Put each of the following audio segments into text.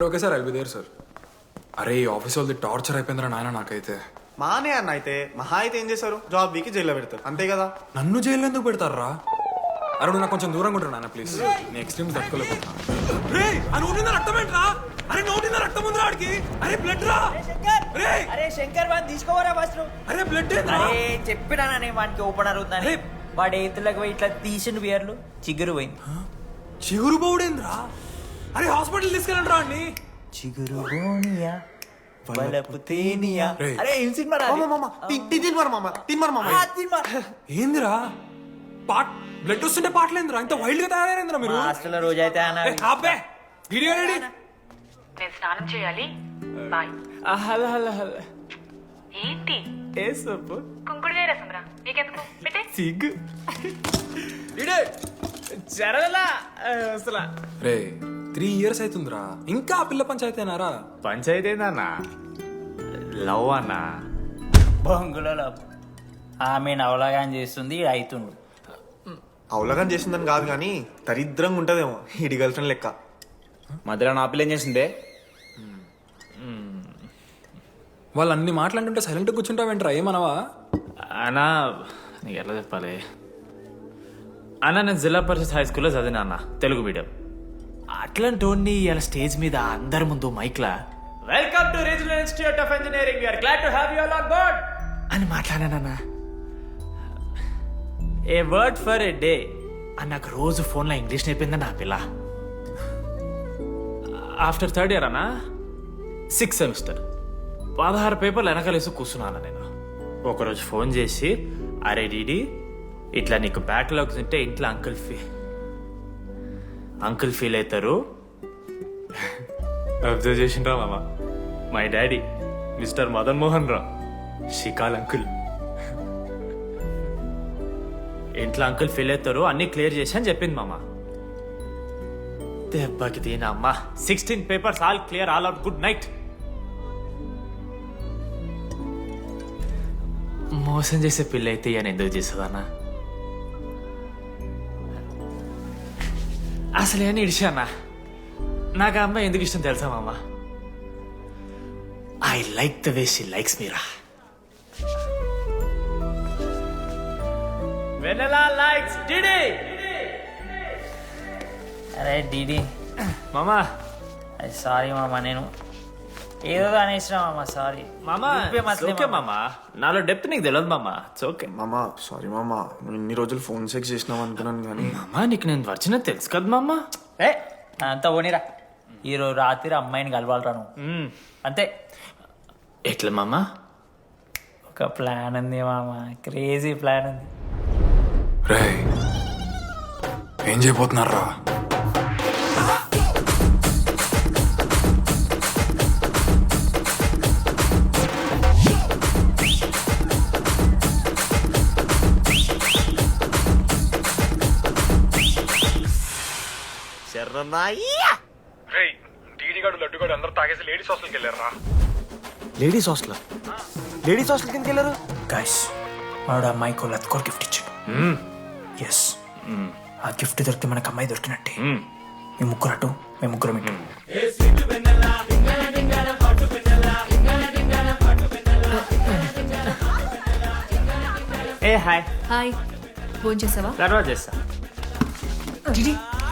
Okay sir I'll be there sir అరే ఈ office వాళ్ళది టార్చర్ అయిపోయిందిరా నాయన నాకైతే. మానే అన్న అయితే మహా అయితే ఏం చేశారు? జాబ్ వీకి జైల్లో పెడతారు. అంతే కదా? నన్ను జైలు ఎందుకు పెడతారా అరే నువ్వు నాకు కొంచెం దూరంగా ఉంటాడు నాన్న ప్లీజ్ నేను ఎక్స్ట్రీమ్స్ తట్టుకోలేకపోతున్నా. రే ఆ నోటిందా రక్తం ఏంట్రా? అరే నోటిందా రక్తం ఉందిరా ఆడికి. అరే బ్లడ్ రా. రే. అరే శంకర్ వాడిని తీసుకోవరా ఫస్ట్ అరే బ్లడ్ అరే చెప్పినాననే వానికి ఓపెనర్ ఉందని. వాడి ఎత్తులకు పోయి ఇట్లా తీసిన బియర్లు. చిగురు పోయింది. చిగురు బౌడేంద్రా అరే హాస్పిటల్ తీసుకెళ్ళండి రా అండి చిగురు బోనియా బలపు తేనియా రేయ్. అరే ఏం సినిమా రా మామ మామ తిన్మరు మామ తిన్మరు మామ. ఆ, సినిమా. ఏందిరా? పాట్ బ్లడ్ వస్తుంటే పాటలేందిరా? ఇంత వైల్డ్గా తయారైందిరా మీరు? మా హాస్టల్లో రోజైతే అన్న. ఏ, ఆపే. వీడియో రెడీ నేను స్నానం చేయాలి. బాయ్. Hello hello hello. ఏంటి? ఏ సొప్పు కుంకుడుగాయ రసం రా. నీకెందుకు? పెట్టే. సిగ్గు. జరగలా. అసలు. రే త్రీ ఇయర్స్ అవుతుందిరా ఇంకా ఆ పిల్ల పంచాయతీ అయినారా? పంచాయతీ ఏందన్నా? లవ్ అన్నా? బొంగులలో ఆమె నవలగాని చేస్తుంది ఈడు అవుతుండు అవలగం చేసిందని కాదు కానీ దరిద్రంగా ఉంటదేమో ఇడి గర్ల్ ఫ్రెండ్ లెక్క. మధ్యలో నా పిల్ల ఏం చేసిందే? వాళ్ళు అన్ని మాట్లాడుతుంటే సైలెంట్ కూర్చుంటావేంట్రా? ఏమనవా? అన్నా నీకు ఎట్లా చెప్పాలి? అన్న నేను జిల్లా పరిషత్ హై స్కూల్లో చదివినా అన్న తెలుగు మీడియం అట్లాంటి వాడిని ఇలా స్టేజ్ మీద అందరి ముందు మైక్లా. Welcome to regional institute of engineering we're glad to have you all on board అని మాట్లాడానన్నా a word for a day అని నాకు రోజు ఫోన్లో ఇంగ్లీష్ నేర్పింది నా పిల్ల. ఆఫ్టర్ థర్డ్ ఇయర్ అన్నా? సిక్స్ సెమిస్టర్ పదహారు పేపర్లు వెనకాలేసి కూర్చున్నాను నేను. ఒకరోజు ఫోన్ చేసి అరే డీడీ ఇట్లా నీకు బ్యాక్లాగ్స్ ఉంటే ఇంట్లో అంకుల్ ఫీ అంకుల్ ఫీల్ అవుతారు? అబ్జర్వ్ చేసిండ్రా మామ. My daddy mister Madan Mohan రా. షికాల్ అంకుల్. ఇంట్లో అంకుల్ ఫీల్ అవుతారు అన్ని క్లియర్ చేసి అని చెప్పింది మామ. దెబ్బకి దీనమ్మా sixteen papers all clear all out good night. మోసం చేసే పిల్ల అయితే అని ఎందుకు చేస్తుందన్నా? అసలు అని ఇడిచానా నాకు ఆ అమ్మాయి ఎందుకు ఇష్టం తెలుసా మామ? I like the way she likes Meera vanilla likes DD అరే డీడీ మామా. అది సారీ మామ నేను ఏదో అనేసిన మామ సారీ మామా ఓకే మామా. నాలో డెప్త్ నీకు తెలియదు మామా. ఇట్స్ ఓకే మామ సారీ మామ. ఇన్ని రోజులు ఫోన్ సెక్స్ చేసినావు అనుకున్నాను కానీ. మామా నీకు నేను వచ్చిన తెలుసు కదా మామా. ఏ అంతా పోనీరా. ఈరోజు రాత్రి అమ్మాయిని కలవాలరా నువ్వు. అంతే. ఎట్లా మామా? ఒక ప్లాన్ ఉంది మామ. క్రేజీ ప్లాన్ ఉంది. రే ఏం చేయబోతున్నారా లేడీస్ హాస్టల్? లేడీస్ హాస్టల్ కిందకి వెళ్ళారు? గైస్ వాడు అమ్మాయికి లత్కోర్ గిఫ్ట్ ఇచ్చాడు. ఎస్ ఆ గిఫ్ట్ దొరికితే మనకు అమ్మాయి దొరికినట్టే. మీ ముగ్గురు అటు మేము ముగ్గురు ఇటు. ఏ హాయ్. హాయ్. ఫోన్ చేసావా తర్వాత చేస్తా.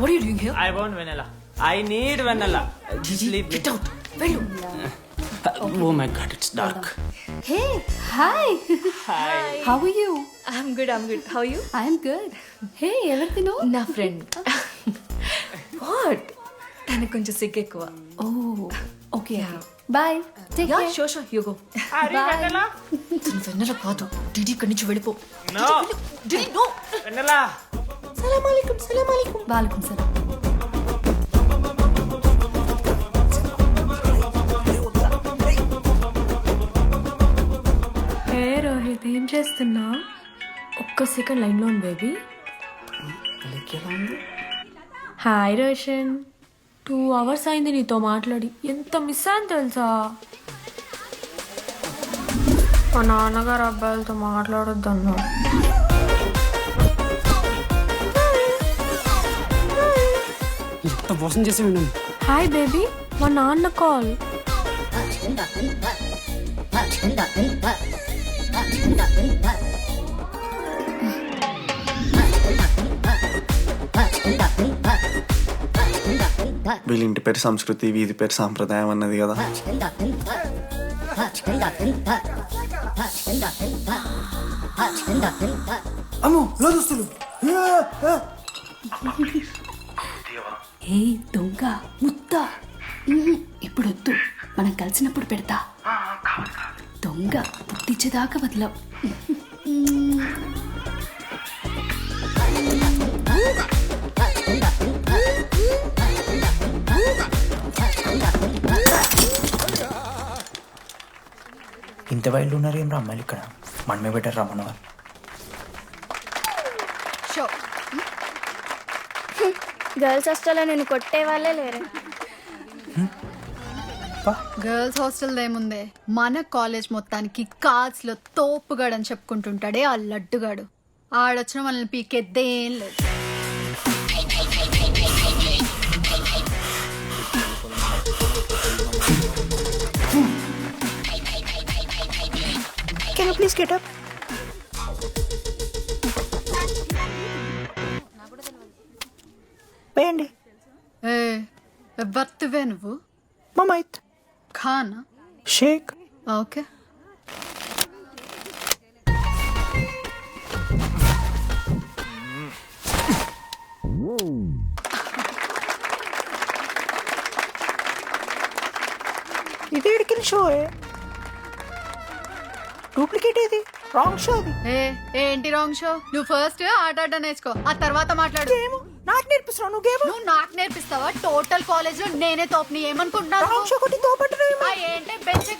DD what are doing here I want Vennela I need Vennela get out వెళ్ళు oh my god it's dark Hey, hi. How are you? I'm good I'm good how you I'm good. Hey, ఎవరిది నువ్వు నా friend what తనకు కొంచెం సిగ్గు ఎక్కువ Oh, okay. Bye. Take yeah care. Sure sure you go Bye. తను వెన్నెల కాదు DD ఇక్కడి నుంచి వెళ్ళిపో నో డిడి నో వెనెలా Alaikum. Salam alaikum. Walaikum salam. ఏ రోహిత్ ఏం చేస్తున్నా ఒక్క సెకండ్ లైన్లో ఉంది baby hi Roshan two hours అయింది నీతో మాట్లాడి ఎంత మిస్ అని తెలుసా మా నాన్నగారు అబ్బాయిలతో మాట్లాడొద్దన్నా ఎంత మోసం చేసి విన్నాను హాయ్ బేబీ మా నాన్న కాల్ వీళ్ళ ఇంటి పేరు సంస్కృతి వీధి పేరు సాంప్రదాయం అన్నది కదా. అమ్మో లోదుస్తులు ఏ దొంగ ముత్త. ఉహు, ఇప్పుడు వద్దు మనం కలిసినప్పుడు పెడతా. దొంగ పుట్టించేదాకా వదలవు. ఇంత వైల్డ్ ఉన్నారు ఏం రా అమ్మాయిలు ఇక్కడ? మనమే బెటర్ రా మన వాళ్ళు గర్ల్స్ హాస్టల్లో నేను కొట్టే వాళ్ళే లేరు. గర్ల్స్ హాస్టల్ ఏముందే? మన కాలేజ్ మొత్తానికి కార్డ్స్లో తోపుగాడని చెప్పుకుంటుంటాడే ఆ లడ్డుగాడు. ఆడొచ్చిన మనల్ని పీకెద్దేం లేదు. కెన్ ప్లీజ్ గెట్ అప్ వేయండి ఏ ఎవరివే నువ్వు? మమైత్. ఖానా? షేక్. ఓకే. ఇది ఎడికిన షో డూప్లికేట్ ఇది రాంగ్ షో అది. ఏ ఏంటి రాంగ్ షో నువ్వు ఫస్ట్ ఆట ఆట నేర్చుకో. ఆ తర్వాత మాట్లాడు. నాకు నేర్పిస్తున్నావు నువ్వు గేమ్? నువ్వు నాకు నేర్పిస్తావా? టోటల్ కాలేజ్లో నేనే తోపుని ఏమనుకుంటున్నావు రాంగ్ షో కొట్టి తోపట్టు ఆ, ఏంటి? బెంచ్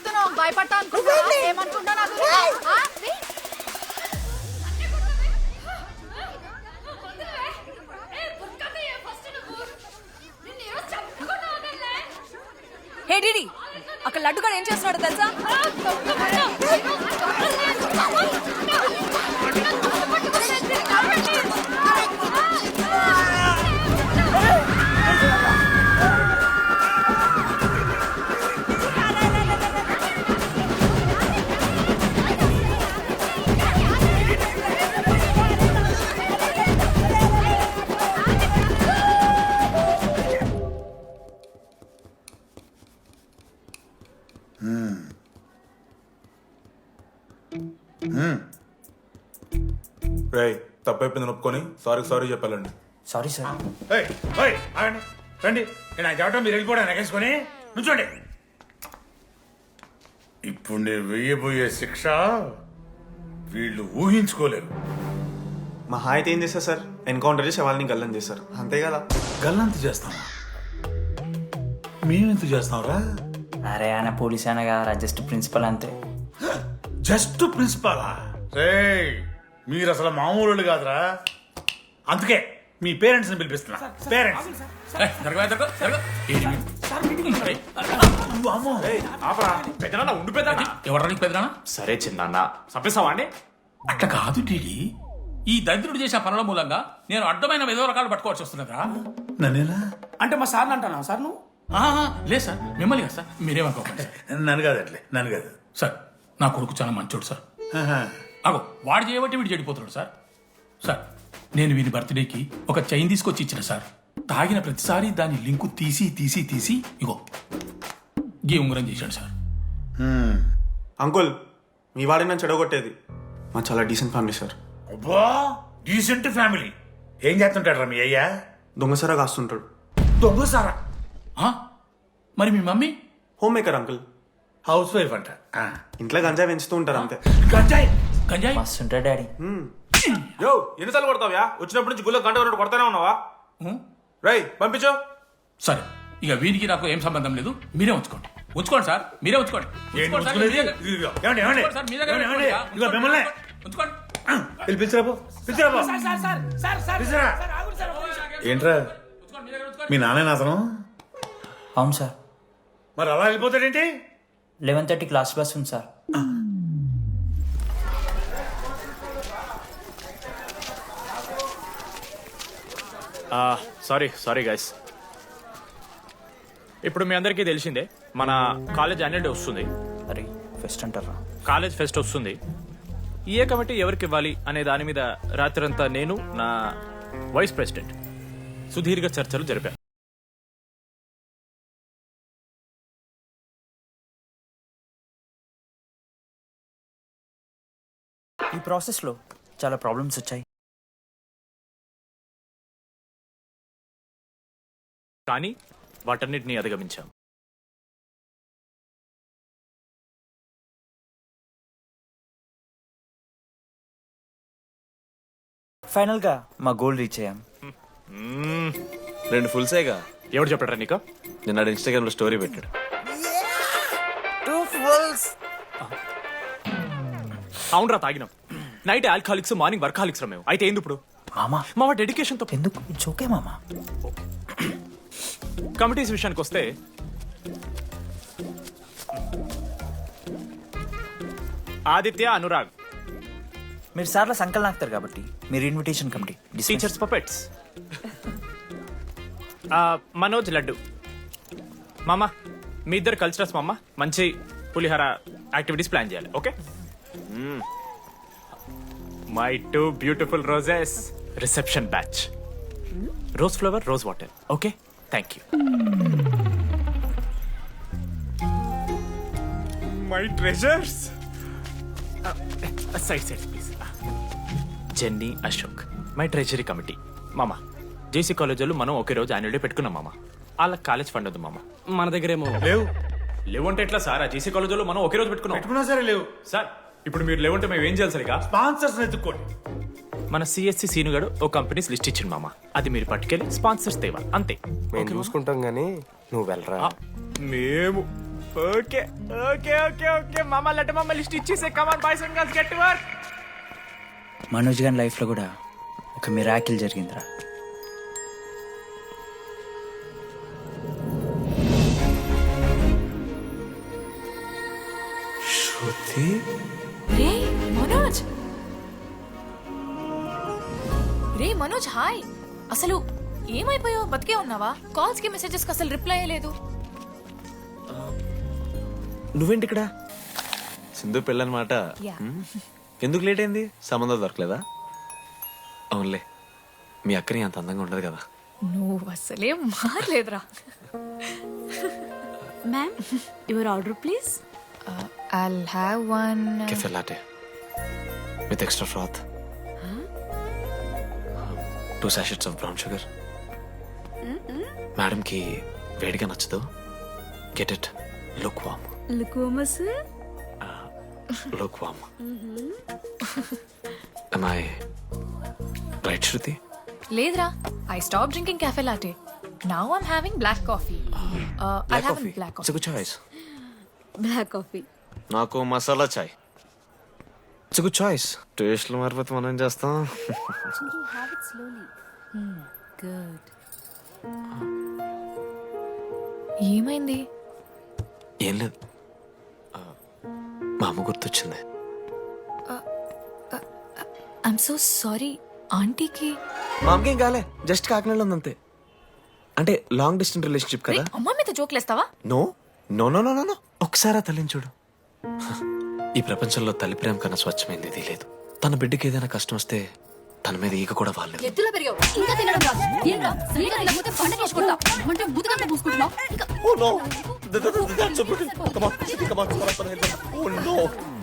తప్పైపోయింది ఒప్పుకొని సారీ సారీ చెప్పాలండి. Sorry sir. ఏయ్, ఆగండి. రండి. నేను ఆ చెప్పడం మీరు వెళ్ళిపోవడం ఎగేసుకొని నుంచోండి. ఇప్పుడు నేను వెయ్యబోయే శిక్ష వీళ్ళు ఊహించుకోలేరు. మహా అయితే ఏం చేస్తారు సార్? ఎన్కౌంటర్ చేసి వాళ్ళని గల్లం చేస్తారు అంతే కదా? గల్లంత చేస్తామా మేమెంత చేస్తాంరా? అరే ఆయన పోలీస్ అయినా కదా జస్ట్ ప్రిన్సిపల్ అంతే. జస్ట్ ప్రిన్సిపాలా? రేయ్ మీరు అసలు మామూలు కాదురా. అందుకే మీ పేరెంట్స్ని పిలిపిస్తున్నా. పేరెంట్స్. పెద్దనా సరే చిన్న చంపేస్తావా అండి? అట్లా కాదు టీడీ. ఈ దరిద్రుడు చేసిన పనుల మూలంగా నేను అడ్డమైన విధవ రకాలు పట్టుకోవాల్సి వస్తున్నదా నన్నేనా అంటే మా సార్ అంటానా సార్ నువ్వు? లేదు సార్. మిమ్మల్ని కదా సార్. మీరేమనుకోకండి. సార్ నన్ను కాదు అట్లే నన్ను కాదు. సార్ నా కొడుకు చాలా మంచోడు సార్. అగో వాడు చేయబట్టి వీడు చెడిపోతున్నాడు సార్. సార్ నేను వీని బర్త్డేకి ఒక చైన్ తీసుకొచ్చి ఇచ్చిన సార్. తాగిన ప్రతిసారి దాని లింకు తీసి తీసి తీసి ఇగో గీ ఉంగరం చేశాడు సార్. అంకుల్ మీ వాడిని నన్ను చెడగొట్టేది. మా చాలా డీసెంట్ ఫ్యామిలీ సార్. అబ్బా డీసెంట్ ఫ్యామిలీ. ఏం చేస్తుంటాడు మీ అయ్యా? దొంగసరా కాస్తుంటాడు. దొంగసారా? మరి మీ mummy? Home maker uncle. House wife అంట. ఆ. ఇంట్లో గంజా పెంచుతూ ఉంటారు అంతే. గంజాయి? గంజాయి మస్తు ఉంటాడు డాడీ యో ఎన్నిసార్లు కొడతావ్యా వచ్చినప్పటి నుంచి గుళ్ళో గంట కొట్టు కొడతానే ఉన్నావా రై పంపించు సరే ఇక వీరికి నాకు ఏం సంబంధం లేదు మీరే ఉంచుకోండి ఉంచుకోండి సార్ మీరే ఉంచుకోండి ఏంటి ఉంచుకోండి సార్, ఉంచుకునేది? మీరే- ఇదిగో, ఏమండి, ఏమండి? ఉంచుకోండి సార్, మీ దగ్గర ఏమండి, ఉంచుకోండి. ఏమండి? ఇదిగో మిమ్మల్ని. ఉంచుకోండి వెళ్ళి పిలిచిరా పో. పిలిచిరా పో. పిలిచిరా. ఏంట్రా ఉంచుకోండి, ఉంచుకోండి. మీ నాన్న అతను అవును సార్ మరి అలా వెళ్ళిపోతాడేంటి లెవెన్ థర్టీ క్లాస్ బస్ ఉంది సార్ సారీ సారీ గైస్ ఇప్పుడు మీ అందరికీ తెలిసిందే మన కాలేజ్ యాన్యువల్ డే వస్తుంది. అరే ఫెస్ట్ అంటారా? కాలేజ్ ఫెస్ట్ వస్తుంది. ఏ కమిటీ ఎవరికి ఇవ్వాలి అనే దాని మీద రాత్రంతా నేను నా వైస్ ప్రెసిడెంట్ సుదీర్ఘ చర్చలు జరిపాను. ఈ ప్రాసెస్లో చాలా ప్రాబ్లమ్స్ వచ్చాయి. కానీ వాటన్నిటిని అధిగమించాం. ఫైనల్గా మా గోల్ రీచ్ అయ్యాం. రెండు ఫుల్ సేగా. ఎవరు చెప్పారా నీకు? నిన్న ఇన్స్టాగ్రామ్లో స్టోరీ పెట్టాడు. అవునరా తాగినాం. నైట్ ఆల్కహాలిక్స్ మార్నింగ్ వర్కాలిక్స్ రా మేము. అయితే ఏంది ఇప్పుడు? మామా? మా డెడికేషన్తో ఎందుకు? It's okay. మామా కమిటీస్ విషయానికి వస్తే ఆదిత్య అనురాగ్. మీరు సార్ల సంకల్ నాకుతారు కాబట్టి మీరు invitation committee teachers puppets Manoj laddu. మామ మీ ఇద్దరు కల్చరల్స్ మామ. మంచి పులిహార యాక్టివిటీస్ ప్లాన్ చేయాలి okay? My two beautiful roses reception batch rose flower rose water okay? Thank you my treasures side side please Jenny Ashok my treasury committee మామ JC కాలేజీలో మనం ఒకే రోజు యాన్యువల్ డే పెట్టుకున్నాం మామ. వాళ్ళకి కాలేజ్ ఫండ్ ఉంది మామ. మన దగ్గర ఏమో లేవు. లేవంటే ఎట్లా సార్? ఆ జేసీ కాలేజీలో మనం ఒకే రోజు పెట్టుకున్నాం. పెట్టుకున్నా సరే లేవు. సార్ ఇప్పుడు మీరు లేవంటే మేము ఏం చేయాలి సరిగా? స్పాన్సర్స్ ఎత్తుక్కోండి. మన సిఎస్సి సీనుగాడు ఓ కంపెనీస్ లిస్ట్ ఇచ్చింది మామ. అది మీరు పట్టుకెళ్ళి స్పాన్సర్స్ తేవాలి. అంతే. మేము చూసుకుంటాం గానీ నువ్వు వెళ్ళరా? మేము. Okay okay okay okay. మామ లెట్ మామ లిస్ట్ ఇచ్చేసే. Come on boys and girls get work Manoj గారి లైఫ్లో కూడా ఒక మిరాకిల్ జరిగిందిరా. రే మనోజ్. రే మనోజ్ హాయ్. అసలు ఏమైపోయావు? బతికే ఉన్నావా? కాల్స్కి మెసేజెస్కి అసలు రిప్లై లేదు నువ్వేంటి ఇక్కడ సింధు పెళ్ళనమాట Yeah. ఎందుకు లేట్ అయింది సంబంధం దొరకలేదా? అవునులే మీ అక్కని అంత అందంగా ఉండదు కదా. నువ్వు అసలే మారలేదురా. Ma'am your order please I'll have one cafe latte with extra froth. Two sachets of brown sugar మేడంకి వేడిగా నచ్చదు. Get it look warm లుకోమస్ look warm I right Shruti లేదురా. I stop drinking cafe latte now I'm having black coffee I have black coffee good choice black coffee నాకు masala chai it's good choice టేస్ట్లు మారిపోతే మనం ఏం చేస్తాం? Good ఏమైంది? ఏం లేదు. మా అమ్మ గుర్తొచ్చింది. ఐఎమ్ సో సారీ ఆంటీకి? మా అమ్మకేం కాలే. జస్ట్ కాకినాడలో ఉంది అంతే. అంటే లాంగ్ డిస్టెన్స్ రిలేషన్షిప్ కదా. అమ్మ మీద జోకులేస్తావా no no no no no no ఒకసారి తల్లిని చూడు. ఈ ప్రపంచంలో తల్లి ప్రేమ కన్నా స్వచ్ఛమైంది ఇది లేదు తన బిడ్డకి ఏదైనా కష్టం వస్తే తన మీద ఈగ కూడా వాళ్ళలేదు ఎత్తులో పెరిగావు ఇంకా తినడం రాదు ఏంట్రా సరిగా తినకపోతే పంట చేసుకుంటా అంటే బుద్ధకంతా పూసుకుంటున్నావు ఇంకా Oh no! That's a, that's a, come on, come on, come on, come on, help me. Oh no!